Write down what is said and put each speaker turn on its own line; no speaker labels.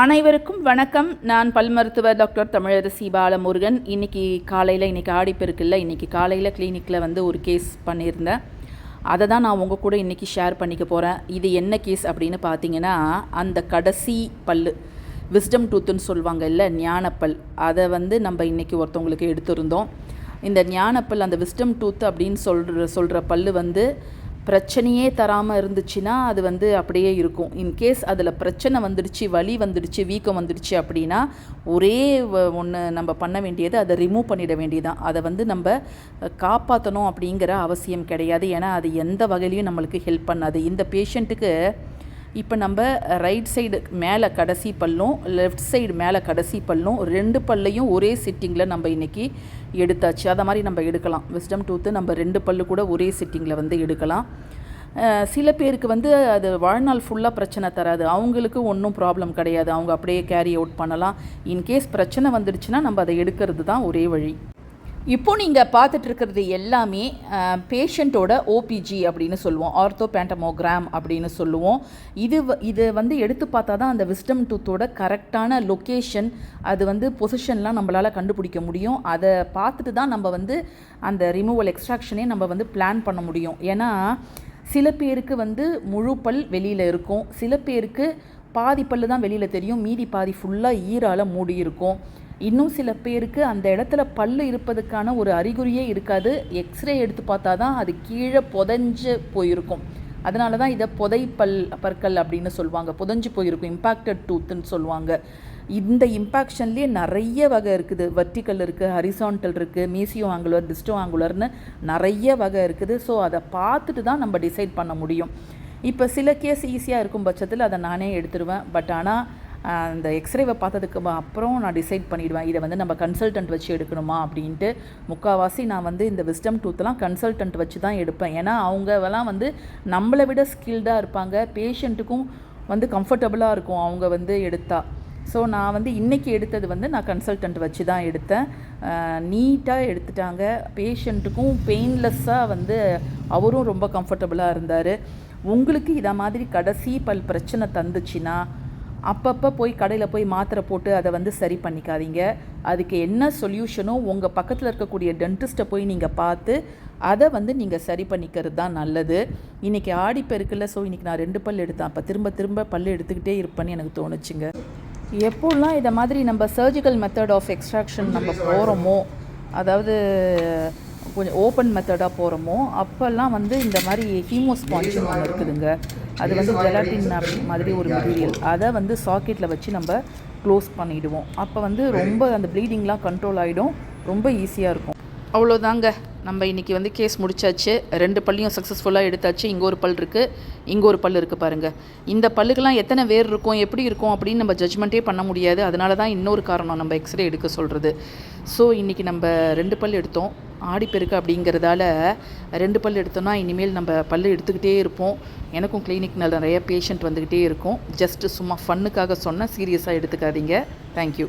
அனைவருக்கும் வணக்கம். நான் பல் மருத்துவர் டாக்டர் தமிழரசி பாலமுருகன். இன்றைக்கி காலையில் இன்றைக்கி ஆடிப்பெருக்குல்ல இன்றைக்கி காலையில் கிளினிக்கில் வந்து ஒரு கேஸ் பண்ணியிருந்தேன். அதை தான் நான் உங்கள் கூட இன்றைக்கி ஷேர் பண்ணிக்க போகிறேன் இது என்ன கேஸ் அப்படின்னு பார்த்தீங்கன்னா அந்த கடைசி பல்லு விஸ்டம் டூத்துன்னு சொல்லுவாங்க இல்லை ஞானப்பல். அதை வந்து நம்ம இன்றைக்கி ஒருத்தவங்களுக்கு எடுத்திருந்தோம். இந்த ஞானப்பல் அந்த விஸ்டம் டூத் அப்படின்னு சொல்கிற சொல்கிற பல் வந்து பிரச்சனையே தராமல் இருந்துச்சுன்னா அது வந்து அப்படியே இருக்கும். இன்கேஸ் அதில் பிரச்சனை வந்துடுச்சு வலி வந்துடுச்சு வீக்கம் வந்துடுச்சு அப்படின்னா ஒரே ஒன்று நம்ம பண்ண வேண்டியது அதை ரிமூவ் பண்ணிட வேண்டியதான் அதை வந்து நம்ம காப்பாற்றணும் அப்படிங்கிற அவசியம் கிடையாது. ஏன்னா அது எந்த வகையிலையும் நம்மளுக்கு ஹெல்ப் பண்ணாது. இந்த பேஷண்ட்டுக்கு இப்போ நம்ம ரைட் சைடு மேலே கடைசி பல்லும் லெஃப்ட் சைடு மேலே கடைசி பல்லும் ரெண்டு பல்லையும் ஒரே சிட்டிங்கில் நம்ம இன்றைக்கி எடுத்தாச்சு. அதை மாதிரி நம்ம எடுக்கலாம். விஸ்டம் டூத்து நம்ம ரெண்டு பல்லு கூட ஒரே சிட்டிங்கில் வந்து எடுக்கலாம். சில பேருக்கு வந்து அது வாழ்நாள் ஃபுல்லாக பிரச்சனை தராது. அவங்களுக்கு ஒன்றும் ப்ராப்ளம் கிடையாது. அவங்க அப்படியே கேரி அவுட் பண்ணலாம். இன்கேஸ் பிரச்சனை வந்துடுச்சுன்னா நம்ம அதை எடுக்கிறது தான் ஒரே வழி. இப்போ நீங்கள் பார்த்துட்டு இருக்கிறது எல்லாமே பேஷண்ட்டோட ஓபிஜி அப்படின்னு சொல்லுவோம். ஆர்த்தோ பேண்டமோகிராம் அப்படின்னு சொல்லுவோம். இது இது வந்து எடுத்து பார்த்தா தான் அந்த விஸ்டம் டூத்தோட கரெக்டான லொக்கேஷன் அது வந்து பொசிஷன்லாம் நம்மளால் கண்டுபிடிக்க முடியும். அதை பார்த்துட்டு தான் நம்ம வந்து அந்த ரிமூவல் எக்ஸ்ட்ராக்ஷனே நம்ம வந்து பிளான் பண்ண முடியும். ஏன்னா சில பேருக்கு வந்து முழு பல் வெளியில் இருக்கும். சில பேருக்கு பாதி பல்லு தான் வெளியில் தெரியும். மீதி பாதி ஃபுல்லாக ஈரால் மூடி இருக்கும் இன்னும் சில பேருக்கு அந்த இடத்துல பல்லு இருப்பதுக்கான ஒரு அறிகுறியே இருக்காது. எக்ஸ்ரே எடுத்து பார்த்தா தான் அது கீழே புதைஞ்சு போயிருக்கும். அதனால தான் இதை புதை பல் பற்கள் அப்படின்னு சொல்லுவாங்க. புதஞ்சு போயிருக்கும். இம்பேக்டட் டூத்துன்னு சொல்லுவாங்க. இந்த இம்பேக்ஷன்லேயே நிறைய வகை இருக்குது. வெர்டிக்கல் இருக்குது ஹரிசான்டல் இருக்குது மீசியோ ஆங்குலர் டிஸ்டோ ஆங்குலர்னு நிறைய வகை இருக்குது. ஸோ அதை பார்த்துட்டு தான் நம்ம டிசைட் பண்ண முடியும். இப்போ சில கேஸ் ஈஸியாக இருக்கும் பட்சத்தில் அதை நானே எடுத்துருவேன். பட் ஆனால் அந்த எக்ஸ்ரேவை பார்த்ததுக்கு அப்புறம் நான் டிசைட் பண்ணிவிடுவேன் இதை வந்து நம்ம கன்சல்டன்ட் வச்சு எடுக்கணுமா அப்படின்ட்டு. முக்கால்வாசி நான் வந்து இந்த விஸ்டம் டூத்தெலாம் கன்சல்டன்ட் வச்சு தான் எடுப்பேன். ஏன்னா அவங்கலாம் வந்து நம்மளை விட ஸ்கில்டாக இருப்பாங்க. பேஷண்ட்டுக்கும் வந்து கம்ஃபர்டபுளாக இருக்கும் அவங்க வந்து எடுத்தா. ஸோ நான் வந்து இன்றைக்கி எடுத்தது வந்து நான் கன்சல்டன்ட் வச்சு தான் எடுத்தேன். நீட்டாக எடுத்துட்டாங்க. பேஷண்ட்டுக்கும் பெயின்லெஸ்ஸாக வந்து அவரும் ரொம்ப கம்ஃபர்டபுளாக இருந்தார். உங்களுக்கு இதை மாதிரி கடைசி பல் பிரச்சனை தந்துச்சுன்னா அப்பப்போ போய் கடையில் போய் மாத்திரை போட்டு அதை வந்து சரி பண்ணிக்காதீங்க. அதுக்கு என்ன சொல்யூஷனோ உங்கள் பக்கத்தில் இருக்கக்கூடிய டென்டிஸ்ட்டை போய் நீங்கள் பார்த்து அதை வந்து நீங்கள் சரி பண்ணிக்கிறது தான் நல்லது. இன்றைக்கி ஆடிப்பெருக்கில் ஸோ இன்றைக்கி நான் ரெண்டு பல் எடுத்தேன். அப்போ திரும்ப திரும்ப பல் எடுத்துக்கிட்டே இருப்பேன்னு எனக்கு தோணுச்சுங்க. எப்போல்லாம் இதை மாதிரி நம்ம சர்ஜிக்கல் மெத்தட் ஆஃப் எக்ஸ்ட்ராக்ஷன் நம்ம போகிறோமோ அதாவது கொஞ்சம் ஓப்பன் மெத்தடாக போகிறோமோ அப்போல்லாம் வந்து இந்த மாதிரி ஹீமோஸ்பான்ஜின் ஒன்று இருக்குதுங்க. அது வந்து ஜெலாட்டின் மாதிரி ஒரு மெட்டீரியல் அதை வந்து சாக்கெட்டில் வச்சு நம்ம க்ளோஸ் பண்ணிவிடுவோம் அப்போ வந்து ரொம்ப அந்த ப்ளீடிங்லாம் கண்ட்ரோல் ஆகிடும் ரொம்ப ஈஸியாக இருக்கும். அவ்வளோதாங்க. நம்ம இன்றைக்கி வந்து கேஸ் முடிச்சாச்சு. ரெண்டு பல்லையும் சக்ஸஸ்ஃபுல்லாக எடுத்தாச்சு. இங்கே ஒரு பல் இருக்குது இங்கே ஒரு பல் இருக்குது பாருங்கள் இந்த பல்லுக்கெல்லாம் எத்தனை வேர் இருக்கும்? எப்படி இருக்கும்? அப்படின்னு நம்ம ஜட்ஜ்மெண்ட்டே பண்ண முடியாது. அதனால தான் இன்னொரு காரணம் நம்ம எக்ஸ்ரே எடுக்க சொல்கிறது ஸோ இன்றைக்கி நம்ம ரெண்டு பல் எடுத்தோம். ஆடிப்பெருக்கு அப்படிங்கிறதால ரெண்டு பல் எடுத்தோம்னா இனிமேல் நம்ம பல் எடுத்துக்கிட்டே இருப்போம். எனக்கும் கிளினிக் நிறைய பேஷண்ட் வந்துக்கிட்டே இருக்கும். ஜஸ்ட்டு சும்மா ஃபன்னுக்காக சொன்னால் சீரியஸாக எடுத்துக்காதீங்க. தேங்க்யூ